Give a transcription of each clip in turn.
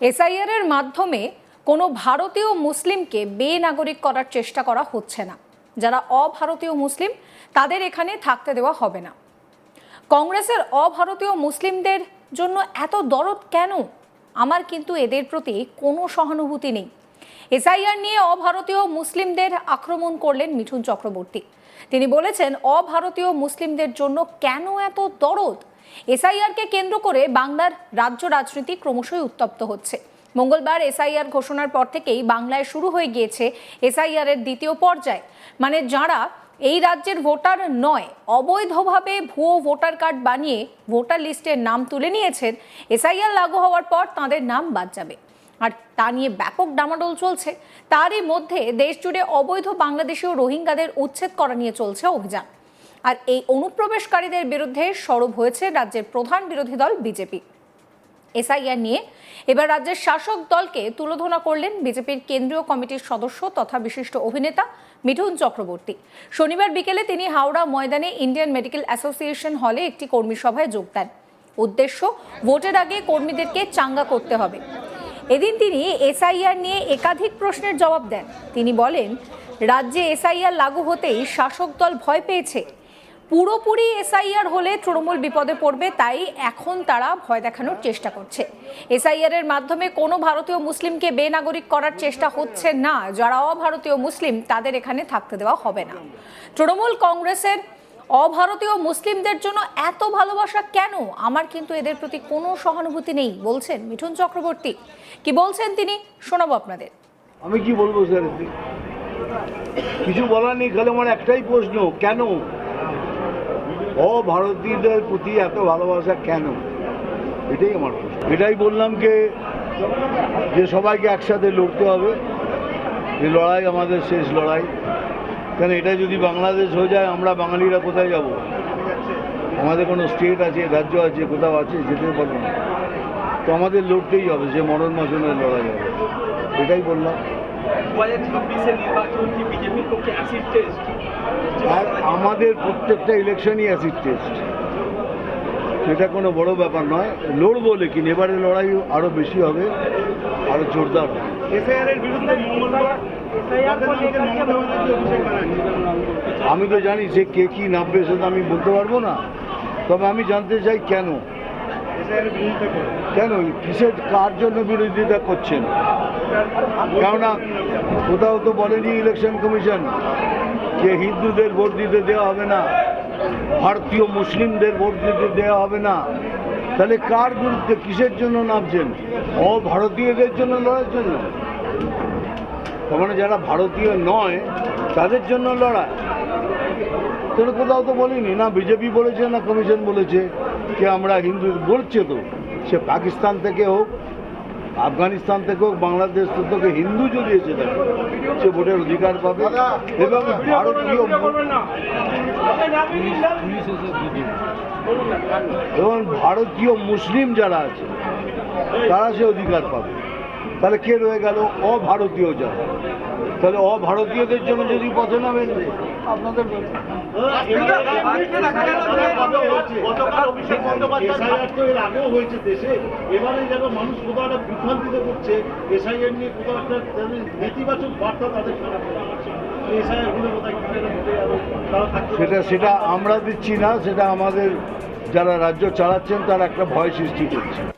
SIR এর মাধ্যমে কোনো ভারতীয় মুসলিমকে বেনাগরিক করার চেষ্টা করা হচ্ছে না। যারা অভারতীয় মুসলিম, তাদের এখানে থাকতে দেওয়া হবে না। কংগ্রেসের অভারতীয় মুসলিমদের জন্য এত দরদ কেন? আমার কিন্তু এদের প্রতি কোনো সহানুভূতি নেই। এসআইআর নিয়ে অভারতীয় মুসলিমদের আক্রমণ করলেন মিঠুন চক্রবর্তী। তিনি বলেছেন, অভারতীয় মুসলিমদের জন্য কেন এত দরদ? এসআইআরকে কেন্দ্র করে বাংলার রাজ্য রাজনীতি ক্রমশই উত্তপ্ত হচ্ছে। মঙ্গলবার এসআইআর ঘোষণার পর থেকেই বাংলায় শুরু হয়ে গিয়েছে এসআইআর এর দ্বিতীয় পর্যায়। মানে যারা এই রাজ্যের ভোটার নয়, অবৈধভাবে ভুয়ো ভোটার কার্ড বানিয়ে ভোটার লিস্টের নাম তুলে নিয়েছেন, এসআইআর লাগু হওয়ার পর তাদের নাম বাদ যাবে। আর তা নিয়ে ব্যাপক ডামাডোল চলছে। তারই মধ্যে দেশ জুড়ে অবৈধ বাংলাদেশীয় রোহিঙ্গাদের উচ্ছেদ করা নিয়ে চলছে অভিযান। আর এই অনুপ্রবেশকারীদের বিরুদ্ধে সরব হয়েছে রাজ্যের প্রধান বিরোধী দল বিজেপি। এসআইআর নিয়ে এবার রাজ্যের শাসক দলকে তুলোধনা করলেন বিজেপির কেন্দ্রীয় কমিটির সদস্য তথা বিশিষ্ট অভিনেতা মিঠুন চক্রবর্তী। শনিবার বিকেলে তিনি হাওড়া ময়দানে ইন্ডিয়ান মেডিকেল অ্যাসোসিয়েশন হলে একটি কর্মী সভায় যোগ দেন। উদ্দেশ্য, ভোটের আগে কর্মীদেরকে চাঙ্গা করতে হবে। এদিন তিনি এসআইআর নিয়ে একাধিক প্রশ্নের জবাব দেন। তিনি বলেন, রাজ্যে এসআইআর লাগু হতেই শাসক দল ভয় পেয়েছে। পুরোপুরি এসআইআর হলে তৃণমূল বিপদে পড়বে, তাই এখন তারা ভয় দেখানোর চেষ্টা করছে। এসআইআর এর মাধ্যমে কোনো ভারতীয় মুসলিমকে বেনাগরিক করার চেষ্টা হচ্ছে না। যারা অভারতীয় মুসলিম, তাদের এখানে থাকতে দেওয়া হবে না। তৃণমূল কংগ্রেসের অভারতীয় মুসলিমদের জন্য এত ভালোবাসা কেন? আমার কিন্তু এদের প্রতি কোনো সহানুভূতি নেই, বলছেন মিঠুন চক্রবর্তী। কি বলছেন তিনি? শোনাবো আপনাদের। আমি কি বলব স্যার? কিছু বলার নেই, খালি আমার একটাই প্রশ্ন, কেন? অভারতীয়দের প্রতি এত ভালোবাসা কেন? এটাই আমার প্রশ্ন। এটাই বললাম যে যে সবাইকে একসাথে লড়তে হবে, যে লড়াই আমাদের শেষ লড়াই। কেন এটা যদি বাংলাদেশ হয়ে যায়, আমরা বাঙালিরা কোথায় যাব? আমাদের কোনো স্টেট আছে, রাজ্য আছে, কোথাও আছে, যেতে পারব না। তো আমাদের লড়তেই হবে, যে মরণ মশনের লড়াই হবে। এটাই বললাম। দু হাজার ছাব্বিশের নির্বাচন কি বিজেপির পক্ষে অ্যাসিড টেস্ট আর আমাদের প্রত্যেকটা ইলেকশনই অ্যাসিড টেস্ট সেটা কোনো বড় ব্যাপার নয়। লড়বো লেকিন এবারে লড়াই আরও বেশি হবে আরও জোরদার হবে। আমি তো জানি সে কে কী নামবে সেটা আমি বলতে পারব না। তবে আমি জানতে চাই কেন? কেন? কিসের, কার জন্য বিরোধিতা করছেন? কেননা, কোথাও তো বলেনি ইলেকশন কমিশন যে হিন্দুদের ভোট দিতে দেওয়া হবে না, ভারতীয় মুসলিমদের ভোট দিতে দেওয়া হবে না। তাহলে কার বিরুদ্ধে, কিসের জন্য নামছেন? অভারতীয়দের জন্য লড়ার জন্য? তার মানে যারা ভারতীয় নয়, তাদের জন্য লড়াই। তাহলে কোথাও তো বলিনি, না বিজেপি বলেছে, না কমিশন বলেছে। যে আমরা হিন্দু বলছে তো, সে পাকিস্তান থেকে হোক, আফগানিস্তান থেকে হোক, বাংলাদেশ থেকে হিন্দু যদি এসে থাকে, সে ভোটের অধিকার পাবে। এবং ভারতীয় এবং ভারতীয় মুসলিম যারা আছে, তারা সে অধিকার পাবে। তাহলে কে রয়ে গেল? অভারতীয় যারা তাহলে অভারতীয়দের জন্য যদি পথে নামেন আপনাদের এবারে যেন মানুষ নিয়ে সেটা সেটা আমরা দিচ্ছি না, সেটা আমাদের যারা রাজ্য চালাচ্ছেন, তারা একটা ভয় সৃষ্টি করছে।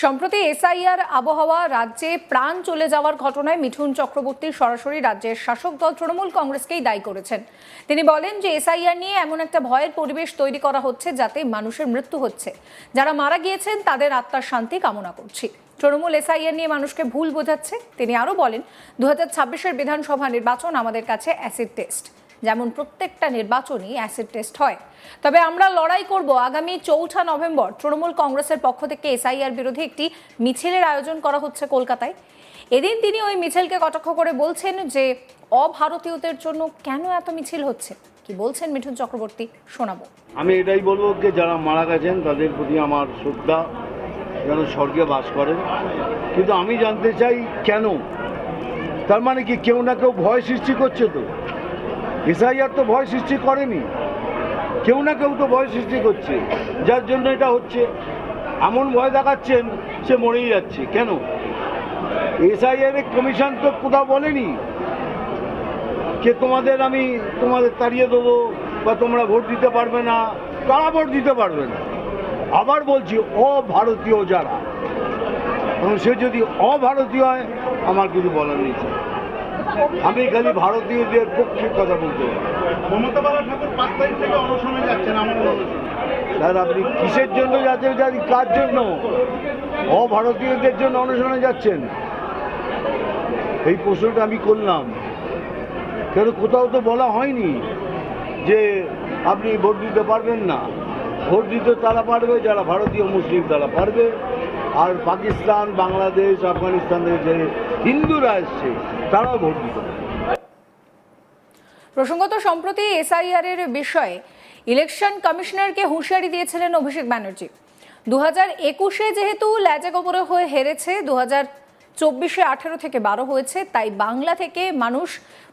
সম্প্রতি এসআইআর আবহাওয়া রাজ্যে প্রাণ চলে যাওয়ার ঘটনায় মিঠুন চক্রবর্তী সরাসরি রাজ্যের শাসক দল তৃণমূল কংগ্রেসকেই দায়ী করেছেন। তিনি বলেন যে এসআইআর নিয়ে এমন একটা ভয়ের পরিবেশ তৈরি করা হচ্ছে যাতে মানুষের মৃত্যু হচ্ছে। যারা মারা গিয়েছেন, তাদের আত্মার শান্তি কামনা করছি। তৃণমূল এসআইআর নিয়ে মানুষকে ভুল বোঝাচ্ছে। তিনি আরও বলেন দু হাজার ছাব্বিশের বিধানসভা নির্বাচন আমাদের কাছে অ্যাসিড টেস্ট। যেমন প্রত্যেকটা নির্বাচনই অ্যাসিড টেস্ট হয়। তবে আমরা লড়াই করব আগামী চৌঠা নভেম্বর। তৃণমূল কংগ্রেসের পক্ষ থেকে এসআইআর বিরোধী একটি মিছিলের আয়োজন করা হচ্ছে কলকাতায়। এদিন তিনি ওই মিছিলকে কটাক্ষ করে বলছেন যে, অভারতীয়দের জন্য কেন এত মিছিল হচ্ছে? কি বলছেন মিঠুন চক্রবর্তী? শোনাবো। আমি এটাই বলব যে, যারা মারা গেছেন, তাদের প্রতি আমার শ্রদ্ধা, যেন স্বর্গে বাস করেন। কিন্তু আমি জানতে চাই কেন? তার মানে কি কেউ না কেউ ভয় সৃষ্টি করছে তো? এসআইআর তো ভয় সৃষ্টি করেনি। কেউ না কেউ তো ভয় সৃষ্টি করছে। যার জন্য এটা হচ্ছে। এমন ভয় দেখাচ্ছেন সে মরেই যাচ্ছে। কেন? এসআইআর কমিশন তো কোথাও বলেনি? যে তোমাদের আমি তোমাদের তাড়িয়ে দেবো বা তোমরা ভোট দিতে পারবে না। কারা ভোট দিতে পারবে না? আবার বলছি, অভারতীয় যারা। এবং সে যদি অভারতীয় হয়, আমার কিছু বলার নেই। আমি খালি ভারতীয়দের পক্ষে কথা বলতে পারি। মমতা বালা ঠাকুর পাঁচ তারিখ থেকে অনশনে যাচ্ছেন আমার স্যার আপনি কিসের জন্য যাচ্ছেন? জানি কার জন্য? অভারতীয়দের জন্য অনুসরণে যাচ্ছেন? এই প্রশ্নটা আমি করলাম। কেন কোথাও তো বলা হয়নি যে আপনি ভোট দিতে পারবেন না। ভোট দিতে তারা পারবে যারা ভারতীয় মুসলিম তারা পারবে। আর পাকিস্তান, বাংলাদেশ, আফগানিস্তান থেকে যে হিন্দুরা এসছে, তারাও ভোট দিতে প্রসঙ্গত, সম্প্রতি এসআইআর এর বিষয়ে ইলেকশন কমিশনারকে হুঁশিয়ারি দিয়েছিলেন অভিষেক ব্যানার্জি। দু হাজার একুশে যেহেতু ল্যাজেক গোবরে হয়ে হেরেছে দু হাজার চব্বিশে আঠেরো থেকে বারো হয়েছে, তাই বাংলা থেকে মানুষ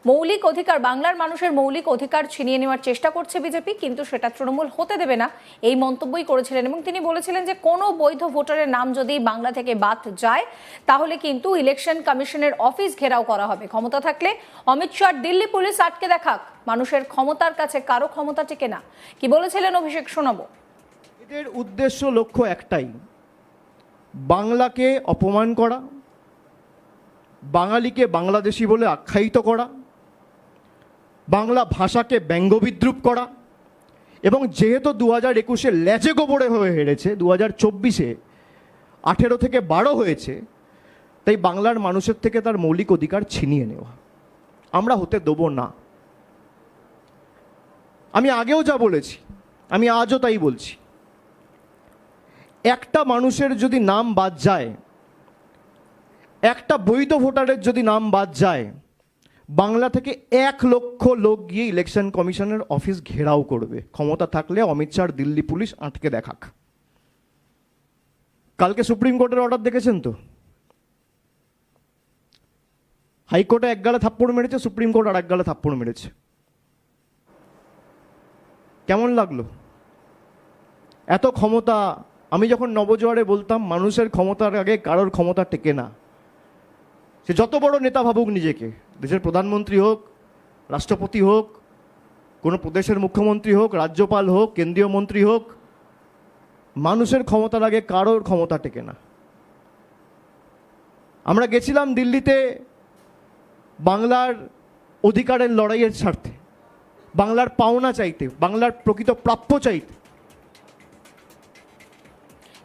মৌলিক অধিকার, বাংলার মানুষের মৌলিক অধিকার ছিনিয়ে নেওয়ার চেষ্টা করছে বিজেপি, কিন্তু সেটা তৃণমূল হতে দেবে না। এই মন্তব্যই করেছিলেন এবং তিনি বলেছিলেন যে কোনো বৈধ ভোটারের নাম যদি বাংলা থেকে বাদ যায়, তাহলে কিন্তু ইলেকশন কমিশনের অফিস ঘেরাও করা হবে। ক্ষমতা থাকলে অমিত শাহ দিল্লি পুলিশ আটকে দেখাক, মানুষের ক্ষমতার কাছে কারও ক্ষমতা টিকে না। কি বলেছিলেন অভিষেক শোনাবো এদের উদ্দেশ্য লক্ষ্য একটাই, বাংলাকে অপমান করা বাঙালিকে বাংলাদেশি বলে আখ্যায়িত করা, বাংলা ভাষাকে ব্যঙ্গবিদ্রুপ করা এবং যেহেতু দু হাজার একুশে ল্যাজে গোবরে হয়ে হেরেছে দু হাজার চব্বিশে আঠেরো থেকে বারো হয়েছে, তাই বাংলার মানুষের থেকে তার মৌলিক অধিকার ছিনিয়ে নেওয়া। আমরা হতে দেবো না। আমি আগেও যা বলেছি, আমি আজও তাই বলছি। একটা মানুষের যদি নাম বাদ যায় একটা বৈধ ভোটারের যদি নাম বাদ যায়, বাংলা থেকে এক লক্ষ লোক গিয়ে ইলেকশন কমিশনের অফিস ঘেরাও করবে। ক্ষমতা থাকলে অমিত শাহ দিল্লি পুলিশ আটকে দেখাক। কালকে সুপ্রিম কোর্টের অর্ডার দেখেছেন তো? হাইকোর্টে এক গালে থাপ্পড় মেরেছে, সুপ্রিম কোর্ট আর এক গালে থাপ্পড় মেরেছে। কেমন লাগল? এত ক্ষমতা, আমি যখন নবজোয়ারে বলতাম, মানুষের ক্ষমতার আগে কারোর ক্ষমতা টেকে না। সে যত বড় নেতা ভাবুক নিজেকে, দেশের প্রধানমন্ত্রী হোক, রাষ্ট্রপতি হোক, কোনো প্রদেশের মুখ্যমন্ত্রী হোক, রাজ্যপাল হোক, কেন্দ্রীয় মন্ত্রী হোক, মানুষের ক্ষমতার আগে কারোর ক্ষমতা টেকে না। আমরা গেছিলাম দিল্লিতে বাংলার অধিকারের লড়াইয়ের স্বার্থে, বাংলার পাওনা চাইতে, বাংলার প্রকৃত প্রাপ্য চাইতে।